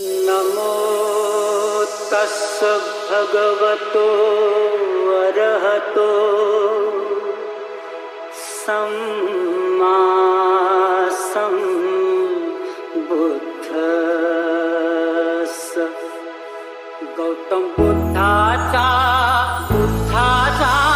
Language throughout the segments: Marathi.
नमो तस्स भगवतो अरहतो सम्मा बुद्धस गौतम बुद्धाचा बुद्धाचा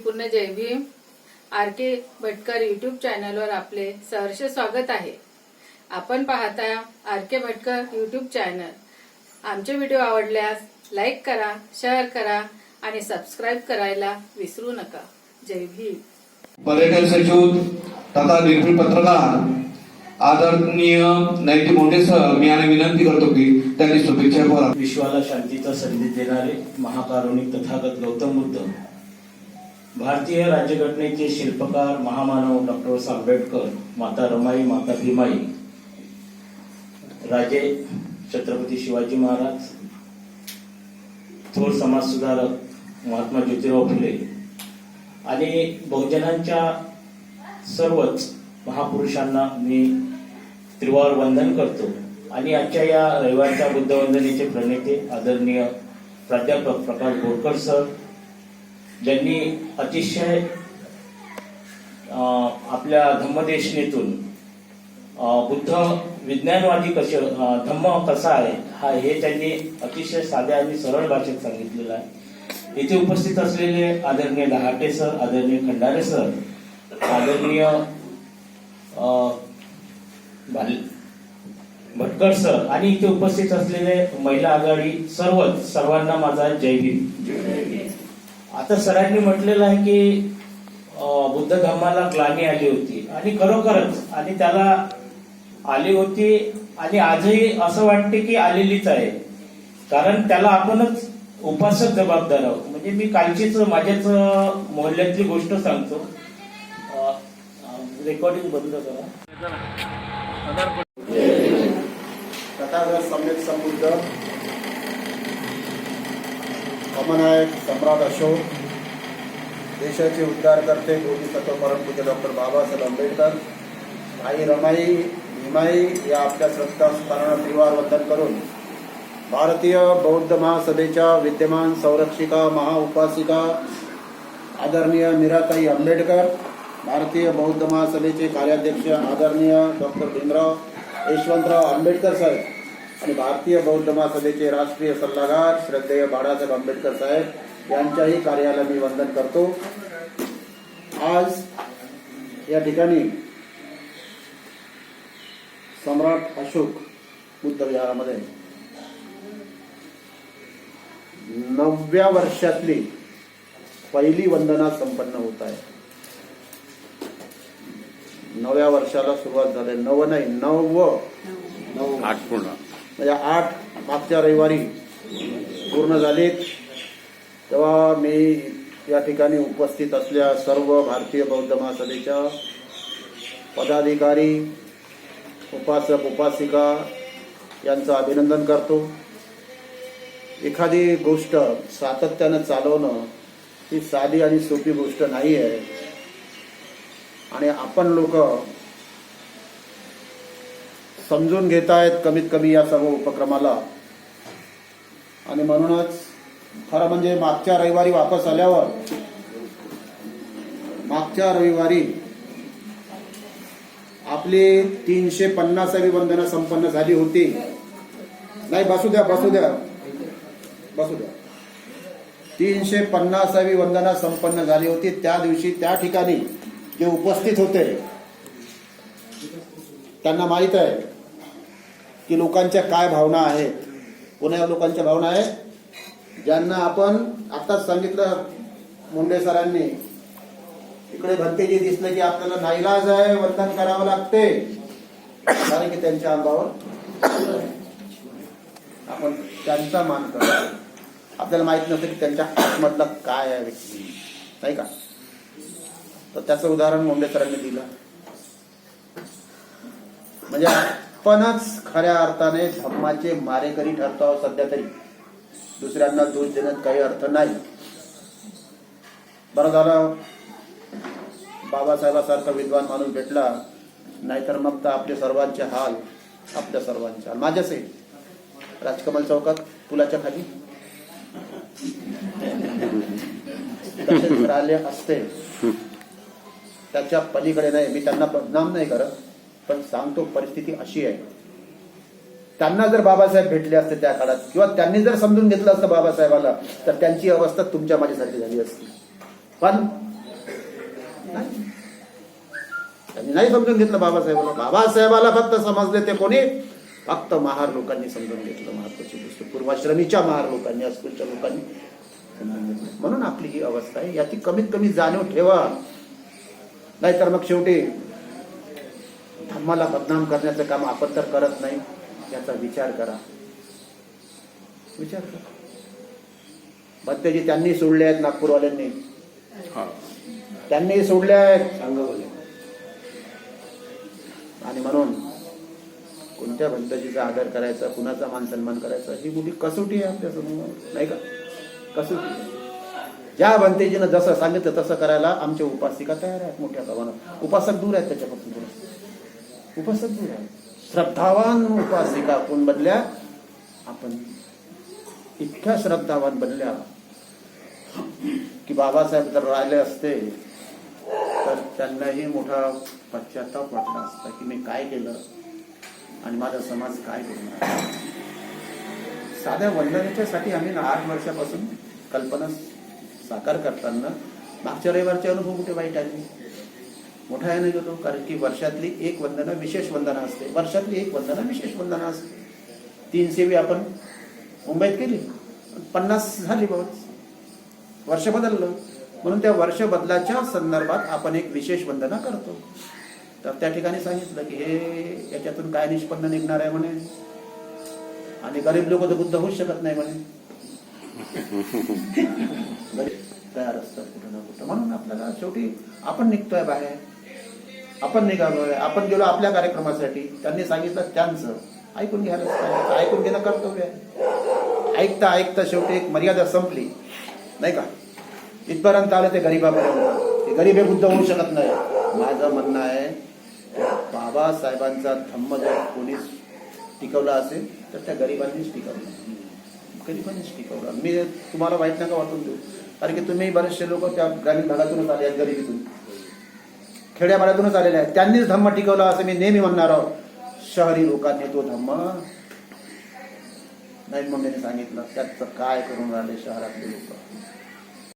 मैत्रीपूर्ण जय Bhim. R K Bhatkar YouTube चॅनलवर आपले सहर्ष स्वागत आहे. आपण पाहता R K Bhatkar YouTube channel आमचे व्हिडिओ आवडल्यास लाईक करा शेअर करा आणि सबस्क्राईब करायला विसरू नका. जय भीम. पर्यटन सचिव तथा निर्भीड पत्रकार आदरणीय नैतिक मोठे सर मी यांना विनंती करतो की त्यांनी शुभेच्छा विश्वाला शांतीचा संदेश देणारे महाकारुणिक तथागत गौतम बुद्ध भारतीय राज्यघटनेचे शिल्पकार महामानव डॉक्टर आंबेडकर माता रमाई माता भीमाई राजे छत्रपती शिवाजी महाराज थोर समाजसुधारक महात्मा ज्योतिराव फुले आणि बहुजनांच्या सर्वच महापुरुषांना मी त्रिवार वंदन करतो. आणि आजच्या या रविवारच्या बुद्धवंदनेचे प्रणेते आदरणीय प्राध्यापक प्रकाश बोरकर सर ज्यांनी अतिशय आपल्या धम्मदेशनेतून बुद्ध विज्ञानवादी कसे धम्म कसा आहे हा हे त्यांनी अतिशय साध्या आणि सरळ भाषेत सांगितलेलं आहे. इथे उपस्थित असलेले आदरणीय डहाटे सर आदरणीय खंडारे सर आदरणीय भाल- भटकर सर आणि इथे उपस्थित असलेले महिला आघाडी सर्वच सर्वांना माझा जय भीम आता सरांनी म्हटलेलं आहे की बुद्ध धर्माला ग्लानी आली होती. आणि खरोखरच आणि त्याला आली होती आणि आजही असं वाटते की आलेलीच आहे. कारण त्याला आपणच उपासक जबाबदार आहोत. म्हणजे मी कालचीच माझ्याच मोहल्ल्यातली गोष्ट सांगतो. रेकॉर्डिंग बंद करा. तथागत सम्यक समृद्ध अमनायक सम्राट अशोक देशाचे उद्धारकर्ते बोधिसत्व परमपूज्य डॉक्टर बाबासाहेब आंबेडकर. आई रमाई भीमाई या आपल्या श्रद्धास्थानांना त्रिवार वंदन करून भारतीय बौद्ध महासभेच्या विद्यमान संरक्षिका महाउपासिका आदरणीय मीराताई आंबेडकर भारतीय बौद्ध महासभेचे कार्याध्यक्ष आदरणीय डॉक्टर भीमराव यशवंतराव आंबेडकर साहेब आणि भारतीय बौद्ध महासभेचे राष्ट्रीय सल्लागार श्रद्धेय बाळासाहेब आंबेडकर साहेब. यांच्याही कार्याला मी वंदन करतो. आज या ठिकाणी सम्राट अशोक बुद्ध विहारामध्ये नवव्या वर्षातली पहिली वंदना संपन्न होत आहे. नव्या वर्षाला सुरुवात झाली. नव नाही नव नव आठ पूर्ण. म्हणजे आठ मागच्या रविवारी पूर्ण झालीत. तेव्हा मी या ठिकाणी उपस्थित असल्या सर्व भारतीय बौद्ध महासभेच्या पदाधिकारी उपासक उपासिका यांचं अभिनंदन करतो. एखादी गोष्ट सातत्यानं चालवणं ही साधी आणि सोपी गोष्ट नाही आहे आणि आपण लोक समजून घेत आहेत कमीत कमी या सर्व उपक्रमाला. आणि म्हणूनच खरं म्हणजे मागच्या रविवारी वापस आल्यावर मागच्या रविवारी आपली तीनशे पन्नासावी वंदना संपन्न झाली होती. नाही बसू द्या बसू द्या. बसू द्या. तीनशे पन्नासावी वंदना संपन्न झाली होती. त्या दिवशी त्या ठिकाणी जे उपस्थित होते. त्यांना माहीत आहे की लोकांच्या काय भावना आहेत. कोण्या लोकांच्या भावना आहेत. ज्यांना आपण आताच सांगितलं मुंडे सरांनी इकडे भंतेजी दिसलं की आपल्याला नाईलाज आहे वर्धन करावं लागते. कारण की त्यांच्या अंगावर? आपण त्यांचा मान करतो. आपल्याला माहीत नसतं की त्यांच्या आतमधला काय आहे व्यक्ती. नाही का? तर त्याचं उदाहरण मुंडे सरांनी दिलं. म्हणजे आपणच खऱ्या अर्थाने धर्माचे मारेकरी ठरतो आहोत सध्या तरी. दुसऱ्यांना दोष देण्यात काही अर्थ नाही. बरं झालं. बाबासाहेबासारखा विद्वान माणूस भेटला नाहीतर मग तर आपले सर्वांचे हाल आपल्या सर्वांचे हाल. माझ्याच आहे राजकमल चौकात पुलाच्या खाली. तसेच राहिले असते. त्याच्या पलीकडे नाही मी त्यांना बदनाम नाही करत पण सांगतो परिस्थिती अशी आहे. त्यांना जर बाबासाहेब भेटले असते त्या काळात किंवा त्यांनी जर समजून घेतलं असतं बाबासाहेबाला तर त्यांची अवस्था तुमच्या माझ्यासारखी झाली असती. पण नाही. त्यांनी नाही समजून घेतलं बाबासाहेबाला. बाबासाहेबाला फक्त समजले ते कोणी? फक्त महार लोकांनी समजून घेतलं. महत्वाची गोष्ट. पूर्वाश्रमीच्या महार लोकांनी अस्कुलच्या लोकांनी म्हणून आपली ही अवस्था आहे. याची कमीत कमी जाणीव ठेवा. नाहीतर मग शेवटी धर्माला बदनाम करण्याचं काम आपण तर करत नाही. याचा विचार करा. विचार करा. भत्तेजी त्यांनी सोडले आहेत नागपूरवाल्यांनी. त्यांनी सोडले आहेत. आणि म्हणून कोणत्या भंतजीचा आदर करायचा कुणाचा मान सन्मान करायचा ही मोठी कसोटी आहे आपल्यासमोर. नाही का? कसोटी. ज्या भंतेजीनं जसं सांगितलं तसं करायला आमच्या उपासिका तयार आहेत मोठ्या प्रमाणात. उपासक दूर आहेत त्याच्यापासून उपासक दूर आहेत. श्रद्धावान उपासिका कोण बनल्या आपण इतक्या श्रद्धावान बनल्या की बाबासाहेब जर राहिले असते तर त्यांनाही मोठा पश्चाताप वाटला असता की मी काय केलं आणि माझा समाज काय करणार? साध्या वंदनेच्यासाठी आम्ही ना आठ वर्षापासून कल्पना साकार करताना मागच्या रविवारचे अनुभव कुठे वाईट आले? मोठा आहे गेलो कारण की वर्षातली एक वंदना विशेष वंदना असते. वर्षातली एक वंदना विशेष वंदना असते. तीन सेवी आपण मुंबईत केली. पन्नास झाली बहुत वर्ष बदललं. म्हणून त्या वर्ष बदलाच्या संदर्भात आपण एक विशेष वंदना करतो. तर त्या ठिकाणी सांगितलं की हे याच्यातून काय निष्पन्न निघणार आहे म्हणे. आणि गरीब लोक तर बुद्ध होऊच शकत नाही म्हणे. तयार असतात कुठं ना कुठं. म्हणून आपल्याला शेवटी आपण निघतोय बाहेर. आपण निघालोय आपण गेलो आपल्या कार्यक्रमासाठी. त्यांनी सांगितलं त्यांचं. ऐकून घ्यायला ऐकून घेणं कर्तव्य आहे. ऐकता ऐकता शेवटी एक मर्यादा संपली. नाही का? इथपर्यंत आलं ते गरीबापर्यंत. ते गरीब हे बुद्ध होऊ शकत नाही. माझं म्हणणं आहे बाबासाहेबांचा धम्म जर कोणीच टिकवला असेल तर त्या गरिबांनीच टिकवला. गरिबांनीच टिकवला. मी तुम्हाला वाईट नका वाटून देऊ. कारण की तुम्ही बरेचसे लोक त्या ग्रामीण भागातूनच आले आहेत गरिबीतून. खेड्यापाड्यातूनच आलेले आहेत. त्यांनीच धम्म टिकवला असं मी नेहमी म्हणणार आहोत. शहरी लोकांनी तो धम्म नाही मम्मीने सांगितलं. त्याचं काय करून राहिले शहरातले लोक?